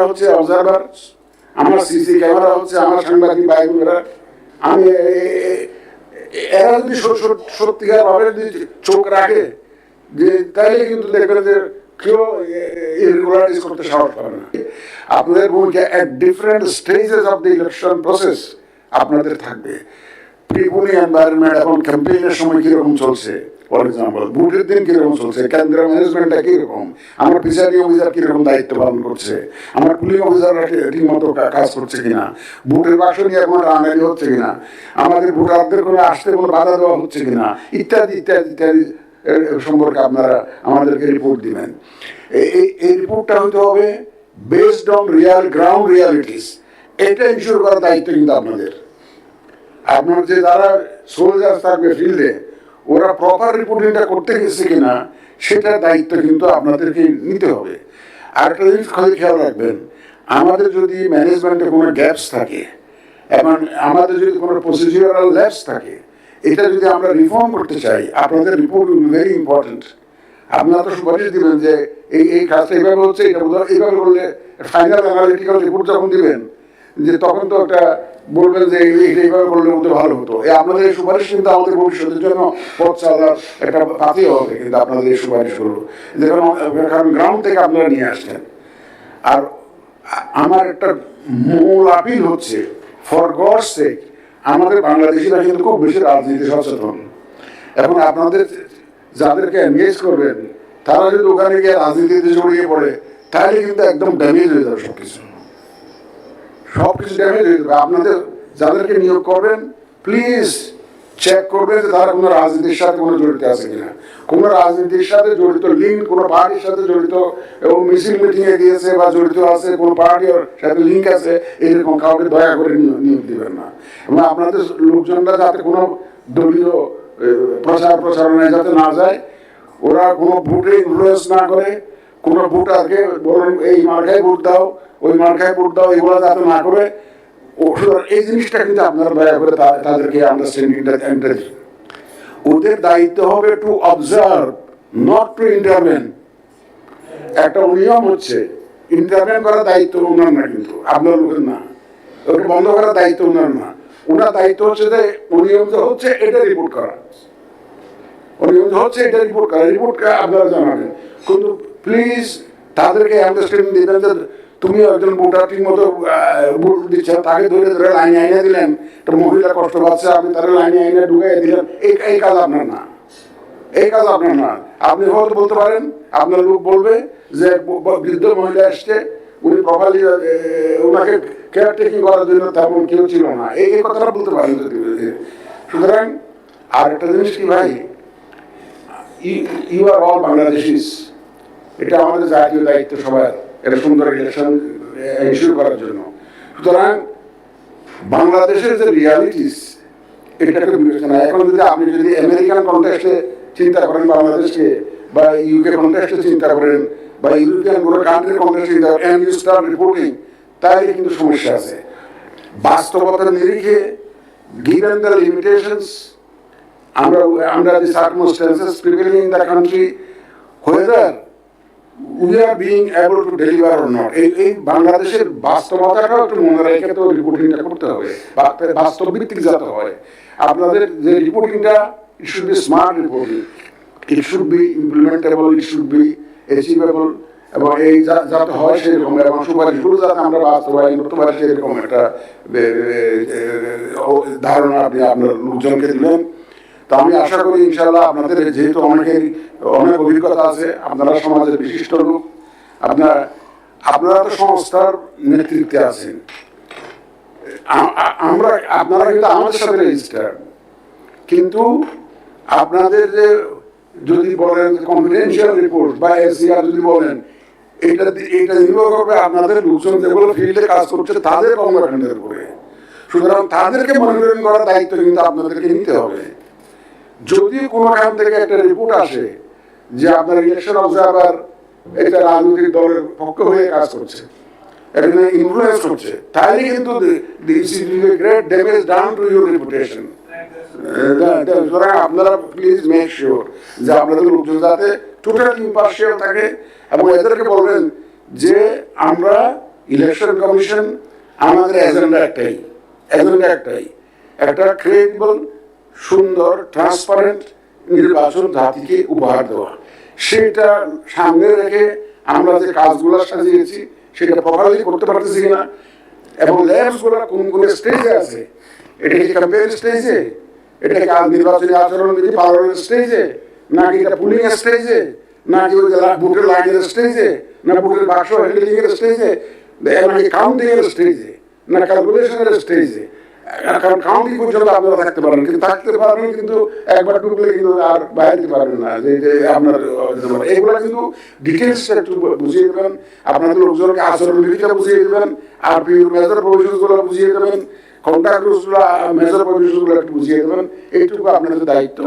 হচ্ছে অবজারভার আমার CC camera হচ্ছে আমার সাংবাদিক ভাই বোনেরা আমি এরা যদি সত- সত- সত্যিকার চোখ রাখে, যে তাহলে কিন্তু দেখবেন যে কেউ ইরেগুলারিটিস করতে সাহস পাবে না। আপনাদের ভূমিকা at different stages of the election process আপনাদের থাকবে। প্রিপুনি এনভায়রনমেন্ট এখন ক্যাম্পেইনের সময় কীরকম চলছে? ফর এক্সাম্পল ভোটের দিন কীরকম চলছে? কেন্দ্রীয় ম্যানেজমেন্টটা কীরকম? আমার প্রিসাইডিং অফিসার কীরকম দায়িত্ব পালন করছে? আমার পুলিশ অফিসাররা ঠিক মতো কাজ করছে কিনা? ভোটের বাক্স নিয়ে কোনো রাঙানি হচ্ছে কিনা? আমাদের ভোটারদের কোনো আসতে কোনো বাধা দেওয়া হচ্ছে কিনা? ইত্যাদি ইত্যাদি ইত্যাদি সম্পর্কে আপনারা আমাদেরকে রিপোর্ট দিবেন। এই এই রিপোর্টটা হতে হবে based on real ground realities এটা ইনশিওর করার দায়িত্ব কিন্তু আপনাদের। আপনার যে যারা সোলজার থাকবে ফিল্ডে ওরা প্রপার রিপোর্টিংটা করতে গেছে কিনা, সেটার দায়িত্ব কিন্তু আপনাদেরকে নিতে হবে। আর একটা জিনিস খেয়াল রাখবেন, আমাদের যদি ম্যানেজমেন্টে কোনো গ্যাপস থাকে, এবং আমাদের যদি কোনো প্রসিডিউরাল ল্যাপস থাকে, এটা যদি আমরা রিফর্ম করতে চাই, আপনাদের রিপোর্ট উইল ভেরি ইম্পর্টেন্ট আপনারা তো সুপারিশ দিবেন যে, এই এই কাজটা এইভাবে হচ্ছে, এটা এইভাবে করলে ফাইনাল অ্যানালিটিক্যাল রিপোর্ট যখন দিবেন যে তখন তো একটা বলবেন যে এইভাবে করলে মধ্যে ভালো হতো। এই আপনাদের সুপারিশ কিন্তু আমাদের ভবিষ্যতের জন্য পথ চলার একটা পাতি হবে, কিন্তু আপনাদের এই সুপারিশগুলো কারণ গ্রাউন্ড থেকে আপনারা নিয়ে আসছেন আর আমার একটা মূল আপিল হচ্ছে ফর গড সেক আমাদের বাংলাদেশিরা কিন্তু খুব বেশি রাজনীতি সচেতন। এবং আপনাদের যাদেরকে এনগেজ করবেন, তারা যদি ওখানে গিয়ে রাজনীতিতে জড়িয়ে পড়ে, তাহলে কিন্তু একদম ড্যামেজ হয়ে যাবে সব কিছু সব কিছু ড্যামেজ হয়ে যাবে। আপনাদের যাদেরকে নিয়োগ করবেন প্লিজ চেক করবেন যে তারা কোনো রাজনীতির সাথে কোনো জড়িত আছে কিনা। কোনো রাজনীতির সাথে জড়িত লিঙ্ক কোনো পার্টির সাথে জড়িত এবং মিছিল মিটিংয়ে গিয়েছে বা জড়িত আছে, কোনো পার্টির সাথে লিঙ্ক আছে, এরকম কাউকে দয়া করে নিয়োগ দিবেন না। এবং আপনাদের লোকজনরা যাতে কোনো দলীয় প্রচার প্রচারণায় যাতে না যায়, ওরা কোনো ভোটে ইনফ্লুয়েন্স না করে কোনো ভোটারকে বলুন এই মার্কায় ভোট দাও, ওই মার্কায় ভোট দাও, এগুলো যাতে না করে এই জিনিসটা কিন্তু আপনারা দয়া করে তাদেরকে আন্ডারস্ট্যান্ডিংটা এন্টার ওদের দায়িত্ব হবে to observe not to intervene একটা নিয়ম হচ্ছে ইন্টারভেন করার দায়িত্ব ওনার না কিন্তু, আপনার লোকের না। ওকে বন্ধ করার দায়িত্ব ওনার না। ওনার দায়িত্ব হচ্ছে যে অনিয়ম যে হচ্ছে এটা রিপোর্ট করা। অনিয়ম হচ্ছে এটা রিপোর্ট করা। রিপোর্ট আপনারা জানাবেন। কিন্তু প্লিজ তাদেরকে আন্ডারস্ট্যান্ডিং দিবেন যে তুমি একজন ভোটার, ঠিক মতো ভোট দিচ্ছেন তাকে ধরে ধরে লাইনে আইনে দিলেন। একটা মহিলা কষ্ট পাচ্ছে, আপনি তারা লাইনে আইনে ঢুকাই দিলেন। এই কাজ আপনার না। এই কাজ আপনার না। আপনি হয়তো বলতে পারেন, আপনার লোক বলবে যে বৃদ্ধ মহিলা আসছে উনি প্রপারলি ওনাকে কেয়ার টেকিং করার জন্য তেমন কেউ ছিল না। এই এই কথাটা বলতে পারেন যদি সুতরাং, আর একটা জিনিস কি ভাই? ইউ আর অল বাংলাদেশিস এটা আমাদের জাতীয় দায়িত্ব সবার এটা সুন্দর ইলেকশন ইস্যু করার জন্য। সুতরাং বাংলাদেশের যে রিয়ালিটিস এটাকে বিবেচনা এখন যদি আপনি যদি আমেরিকান কন্টেক্সটে চিন্তা করেন বাংলাদেশকে বা ইউকে কন্টেক্সটে চিন্তা করেন বা ইউরোপিয়ান কোনো কান্ট্রির কন্টেক্সটে চিন্তা করেন ইউ রিপোর্টিং তাহলে কিন্তু সমস্যা আছে। বাস্তবতার নিরিখে given the limitations under, under the circumstances prevailing in the country, whether we are being able to deliver or not. এই এই বাংলাদেশের বাস্তবতাটাও একটু মনে রেখে তো রিপোর্টিংটা করতে হবে। বা- বাস্তব ভিত্তিক যাতে হয়। আপনাদের যে রিপোর্টিংটা it should be smart reporting it should be implementable it should be achievable এবং এই যাতে হয় সেরকম। এবং সুপারিশগুলো যাতে আমরা বাস্তবায়ন করতে পারি, সেরকম একটা ধারণা আপনি আপনার লোকজনকে দিলেন। তো আমি আশা করি ইনশাল্লাহ আপনাদের যেহেতু অনেকের অনেক অভিজ্ঞতা আছে, আপনারা সমাজের বিশিষ্ট লোক, আপনারা আপনারা তো সংস্থার নেতৃত্বে আছেন। আমরা, আপনারা কিন্তু আমাদের সাথে রেজিস্টার কিন্তু আপনাদের যে যদি বলেন কনফিডেন্সিয়াল রিপোর্ট বা এসিআর যদি বলেন, এটা এটা নির্ভর করবে আপনাদের লোকজন যেগুলো ফিল্ডে কাজ করছে তাদের কর্মকাণ্ডের উপরে। সুতরাং তাদেরকে মনিটরিং করার দায়িত্ব কিন্তু আপনাদেরকে নিতে হবে। যদি কোনোখান থেকে একটা রিপোর্ট আসে যে আপনার ইলেকশন অবজারভার এটা রাজনৈতিক দলের পক্ষ হয়ে কাজ করছে এখানে ইনফ্লুয়েন্স করছে তাহলে কিন্তু great damage down to your reputation সুতরাং আপনারা প্লিজ মেক শিওর যে আপনাদের লোকজন যাতে টোটাল ইম্পার্শিয়াল থাকে এবং এদেরকে বলবেন যে আমরা ইলেকশন কমিশন আমাদের এজেন্ডা একটাই এজেন্ডা একটাই একটা ক্রেডিবল সুন্দর ট্রান্সপারেন্ট নির্বাচন জাতিকে উপহার দেওয়া। সেটা সামনে রেখে আমরা যে কাজগুলো সাজিয়েছি, সেটা প্রপারলি করতে পারতেছি কিনা, এবং ল্যাবসগুলো কোন কোন স্টেজে আছে, এটা কি ক্যাম্পেইন স্টেজে এটা কি নির্বাচনী আচরণ বিধি পালনের স্টেজে নাকি এটা পুলিং স্টেজে নাকি ওই যে ভোটের লাইনের স্টেজে না ভোটের বাক্স হ্যান্ডলিং এর স্টেজে নাকি কাউন্টিং এর স্টেজে না ক্যালকুলেশনের স্টেজে কারণ কাউন্টিং পর্যন্ত আপনারা থাকতে পারেন কিন্তু থাকতে পারবেন, কিন্তু একবার ঢুকলে কিন্তু আর বাইরে পারবেন না, যে আপনার এগুলো কিন্তু ডিটেলস একটু বুঝিয়ে দেবেন, আপনাদের লোকজনকে আচরণ বিধিটা বুঝিয়ে দেবেন, আর মেজর প্রভিশনগুলো বুঝিয়ে দেবেন কন্ট্রাক্ট মেজর প্রভিশনগুলো একটু বুঝিয়ে দেবেন, এইটুকু আপনাদের দায়িত্ব।